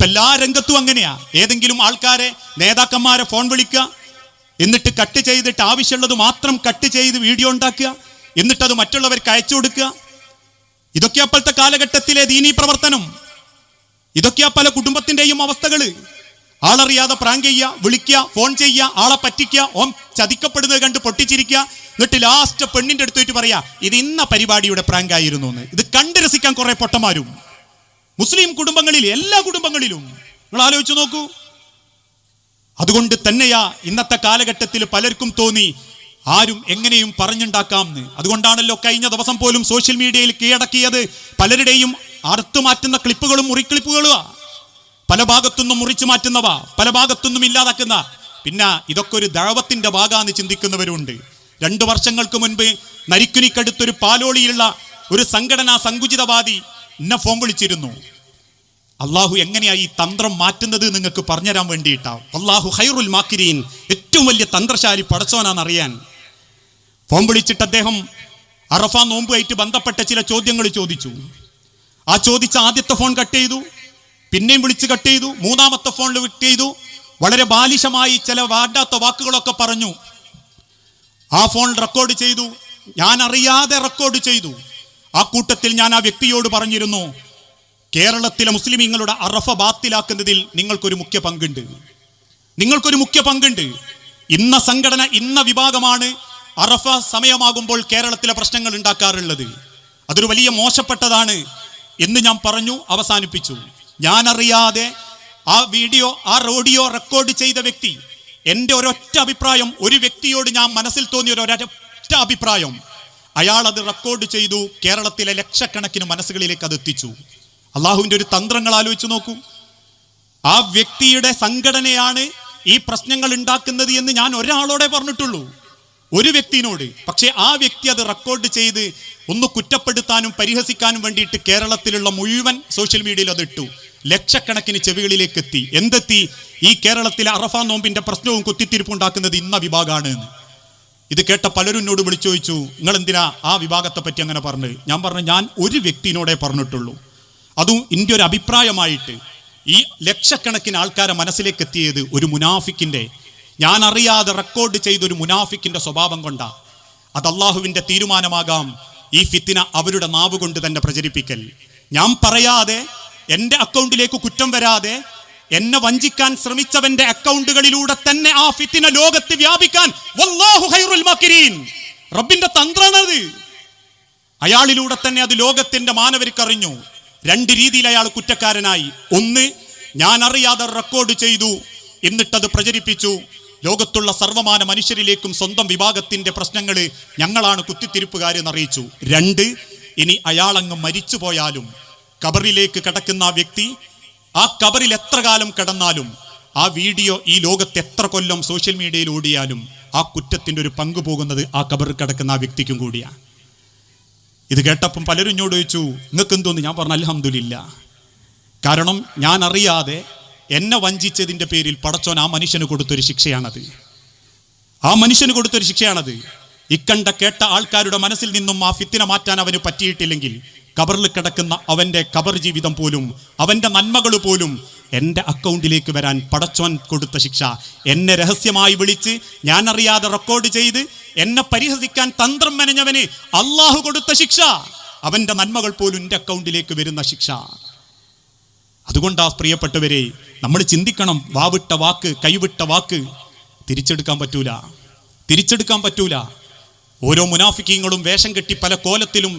ഇപ്പൊ എല്ലാ രംഗത്തും അങ്ങനെയാ. ഏതെങ്കിലും ആൾക്കാരെ നേതാക്കന്മാരെ ഫോൺ വിളിക്കുക. എന്നിട്ട് കട്ട് ചെയ്തിട്ട് ആവശ്യമുള്ളത് മാത്രം കട്ട് ചെയ്ത് വീഡിയോ ഉണ്ടാക്കുക. എന്നിട്ട് അത് മറ്റുള്ളവർക്ക് അയച്ചു കൊടുക്കുക. ഇതൊക്കെ അപ്പോഴത്തെ കാലഘട്ടത്തിലെ ദീനീ പ്രവർത്തനം. ഇതൊക്കെയാ പല കുടുംബത്തിന്റെയും അവസ്ഥകൾ ആളറിയാതെ പ്രാങ്ക് ചെയ്യുക വിളിക്കുക ഫോൺ ചെയ്യുക ആളെ പറ്റിക്കുക ഓം ചതിക്കപ്പെടുന്നത് കണ്ട് പൊട്ടിച്ചിരിക്കുക. എന്നിട്ട് ലാസ്റ്റ് പെണ്ണിന്റെ അടുത്തേറ്റ് പറയാ ഇത് ഇന്ന പരിപാടിയുടെ പ്രാങ്ക് ആയിരുന്നു എന്ന്. ഇത് കണ്ട് രസിക്കാൻ കുറെ പൊട്ടന്മാരും. മുസ്ലിം കുടുംബങ്ങളിൽ എല്ലാ കുടുംബങ്ങളിലും. നിങ്ങൾ ആലോചിച്ചു നോക്കൂ. അതുകൊണ്ട് തന്നെയാ ഇന്നത്തെ കാലഘട്ടത്തിൽ പലർക്കും തോന്നി ആരും എങ്ങനെയും പറഞ്ഞുണ്ടാക്കാം അതുകൊണ്ടാണല്ലോ കഴിഞ്ഞ ദിവസം പോലും സോഷ്യൽ മീഡിയയിൽ കീഴടക്കിയത് പലരുടെയും അറുത്തു മാറ്റുന്ന ക്ലിപ്പുകളും മുറിക്ലിപ്പുകളുമാ പല ഭാഗത്തുനിന്നും മുറിച്ചു മാറ്റുന്നവ പല ഭാഗത്തുനിന്നും ഇല്ലാതാക്കുന്ന. പിന്നെ ഇതൊക്കെ ഒരു ദഴവത്തിന്റെ ഭാഗമാണ് ചിന്തിക്കുന്നവരുണ്ട്. രണ്ടു വർഷങ്ങൾക്ക് മുൻപ് നരിക്കുനിക്കടുത്തൊരു പാലോളിയുള്ള ഒരു സംഘടനാ സങ്കുചിതവാദി എന്നെ ഫോൺ വിളിച്ചിരുന്നു. അള്ളാഹു എങ്ങനെയാ ഈ തന്ത്രം മാറ്റുന്നത് നിങ്ങൾക്ക് പറഞ്ഞുതരാൻ വേണ്ടിയിട്ടാണ് അള്ളാഹു ഹൈറുൽ മാക്കിരീൻ ഏറ്റവും വലിയ തന്ത്രശാലി പടച്ചോനാണെന്നറിയാൻ ഫോൺ വിളിച്ചിട്ട് അദ്ദേഹം അറഫ നോമ്പുമായിട്ട് ബന്ധപ്പെട്ട ചില ചോദ്യങ്ങൾ ചോദിച്ചു. ആ ചോദിച്ച ആദ്യത്തെ ഫോൺ കട്ട് ചെയ്തു പിന്നെയും വിളിച്ച് കട്ട് ചെയ്തു മൂന്നാമത്തെ ഫോണിൽ വിട്ട് ചെയ്തു. വളരെ ബാലിശമായി ചില വാണ്ടാത്ത വാക്കുകളൊക്കെ പറഞ്ഞു. ആ ഫോൺ റെക്കോർഡ് ചെയ്തു. ഞാൻ അറിയാതെ റെക്കോർഡ് ചെയ്തു. ആ കൂട്ടത്തിൽ ഞാൻ ആ വ്യക്തിയോട് പറഞ്ഞിരുന്നു കേരളത്തിലെ മുസ്ലിമീങ്ങളുടെ അറഫ ബാത്തിലാക്കുന്നതിൽ നിങ്ങൾക്കൊരു മുഖ്യ പങ്കുണ്ട്. നിങ്ങൾക്കൊരു മുഖ്യ പങ്കുണ്ട്. ഇന്ന സംഘടന ഇന്ന വിഭാഗമാണ് അറഫ സമയമാകുമ്പോൾ കേരളത്തിലെ പ്രശ്നങ്ങൾ ഉണ്ടാക്കാറുള്ളത്. അതൊരു വലിയ മോശപ്പെട്ടതാണ് എന്ന് ഞാൻ പറഞ്ഞു അവസാനിപ്പിച്ചു. ഞാനറിയാതെ ആ വീഡിയോ ആ റോഡിയോ റെക്കോർഡ് ചെയ്ത വ്യക്തി എന്റെ ഒരൊറ്റ അഭിപ്രായം ഒരു വ്യക്തിയോട് ഞാൻ മനസ്സിൽ തോന്നിയ ഒരു ഒരൊറ്റ അഭിപ്രായം അയാൾ അത് റെക്കോർഡ് ചെയ്തു കേരളത്തിലെ ലക്ഷക്കണക്കിന് മനസ്സുകളിലേക്ക് അത് എത്തിച്ചു. അള്ളാഹുവിന്റെ ഒരു തന്ത്രങ്ങൾ ആലോചിച്ച് നോക്കൂ. ആ വ്യക്തിയുടെ സംഘടനയാണ് ഈ പ്രശ്നങ്ങൾ ഉണ്ടാക്കുന്നത് എന്ന് ഞാൻ ഒരാളോടെ പറഞ്ഞിട്ടുള്ളൂ. ഒരു വ്യക്തിനോട്. പക്ഷേ ആ വ്യക്തി അത് റെക്കോർഡ് ചെയ്ത് ഒന്ന് കുറ്റപ്പെടുത്താനും പരിഹസിക്കാനും വേണ്ടിയിട്ട് കേരളത്തിലുള്ള മുഴുവൻ സോഷ്യൽ മീഡിയയിൽ അത് ഇട്ടു. ലക്ഷക്കണക്കിന് ചെവികളിലേക്ക് എത്തി. എന്തെത്തി? ഈ കേരളത്തിലെ അറഫ നോമ്പിന്റെ പ്രശ്നവും കുത്തിത്തിരിപ്പും ഉണ്ടാക്കുന്നത് ഇന്ന വിഭാഗമാണ് എന്ന്. ഇത് കേട്ട പലരും എന്നോട് വിളിച്ചു ചോദിച്ചു നിങ്ങൾ എന്തിനാ ആ വിഭാഗത്തെ പറ്റി അങ്ങനെ പറഞ്ഞത്? ഞാൻ പറഞ്ഞു ഞാൻ ഒരു വ്യക്തിനോടേ പറഞ്ഞിട്ടുള്ളൂ. അതും ഇന്ത്യ ഒരു അഭിപ്രായമായിട്ട് ഈ ലക്ഷക്കണക്കിന് ആൾക്കാരെ മനസ്സിലേക്ക് എത്തിയത് ഒരു മുനാഫിക്കിന്റെ ഞാൻ അറിയാതെ റെക്കോർഡ് ചെയ്ത ഒരു മുനാഫിക്കിന്റെ സ്വഭാവം കൊണ്ടാ. അത് അള്ളാഹുവിന്റെ തീരുമാനമാകാം ഈ ഫിത്തിന അവരുടെ നാവ് കൊണ്ട് തന്നെ പ്രചരിപ്പിക്കൽ. ഞാൻ പറയാതെ എന്റെ അക്കൗണ്ടിലേക്ക് കുറ്റം വരാതെ എന്നെ വഞ്ചിക്കാൻ ശ്രമിച്ചവന്റെ അക്കൗണ്ടുകളിലൂടെ തന്നെ ആ ഫിത്തിന ലോകത്ത് വ്യാപിക്കാൻ റബ്ബിന്റെ തന്ത്രാണത് അയാളിലൂടെ തന്നെ അത് ലോകത്തിന്റെ മാനവരിക്കറിഞ്ഞു. രണ്ട് രീതിയിൽ അയാൾ കുറ്റക്കാരനായി. ഒന്ന് ഞാൻ അറിയാതെ റെക്കോർഡ് ചെയ്തു എന്നിട്ടത് പ്രചരിപ്പിച്ചു. ലോകത്തുള്ള സർവമാന മനുഷ്യരിലേക്കും സ്വന്തം വിഭാഗത്തിന്റെ പ്രശ്നങ്ങൾ ഞങ്ങളാണ് കുത്തിത്തിരിപ്പുകാരെന്ന് അറിയിച്ചു രണ്ട് ഇനി അയാളങ്ങ് മരിച്ചു പോയാലും കബറിലേക്ക് കിടക്കുന്ന ആ വ്യക്തി ആ കബറിൽ എത്ര കാലം കിടന്നാലും ആ വീഡിയോ ഈ ലോകത്ത് എത്ര കൊല്ലം സോഷ്യൽ മീഡിയയിൽ ഓടിയാലും ആ കുറ്റത്തിന്റെ ഒരു പങ്ക് പോകുന്നത് ആ കബറിൽ കിടക്കുന്ന ആ വ്യക്തിക്കും കൂടിയാണ്. ഇത് കേട്ടപ്പം പലരും ഇഞ്ഞോട് ചോദിച്ചു നിങ്ങൾക്ക് എന്തോന്ന്? ഞാൻ പറഞ്ഞു അലഹമില്ല കാരണം ഞാൻ അറിയാതെ എന്നെ വഞ്ചിച്ചതിന്റെ പേരിൽ പടച്ചോൻ ആ മനുഷ്യന് കൊടുത്തൊരു ശിക്ഷയാണത്. ആ മനുഷ്യന് കൊടുത്തൊരു ശിക്ഷയാണത്. ഇക്കണ്ട കേട്ട ആൾക്കാരുടെ മനസ്സിൽ നിന്നും ആ ഫിത്തിനെ മാറ്റാൻ അവന് പറ്റിയിട്ടില്ലെങ്കിൽ കബറിൽ കിടക്കുന്ന അവന്റെ കബർ ജീവിതം പോലും അവന്റെ നന്മകൾ പോലും എന്റെ അക്കൗണ്ടിലേക്ക് വരാൻ പടച്ചോൻ കൊടുത്ത ശിക്ഷ. എന്നെ രഹസ്യമായി വിളിച്ച് ഞാനറിയാതെ റെക്കോർഡ് ചെയ്ത് എന്നെ പരിഹസിക്കാൻ തന്ത്രം മെനഞ്ഞവന് അള്ളാഹു കൊടുത്ത ശിക്ഷ. അവന്റെ നന്മകൾ പോലും എന്റെ അക്കൗണ്ടിലേക്ക് വരുന്ന ശിക്ഷ. അതുകൊണ്ടാ പ്രിയപ്പെട്ടവരെ നമ്മൾ ചിന്തിക്കണം വാവിട്ട വാക്ക് കൈവിട്ട വാക്ക് തിരിച്ചെടുക്കാൻ പറ്റൂല. തിരിച്ചെടുക്കാൻ പറ്റൂല. ഓരോ മുനാഫിക്കീങ്ങളും വേഷം കെട്ടി പല കോലത്തിലും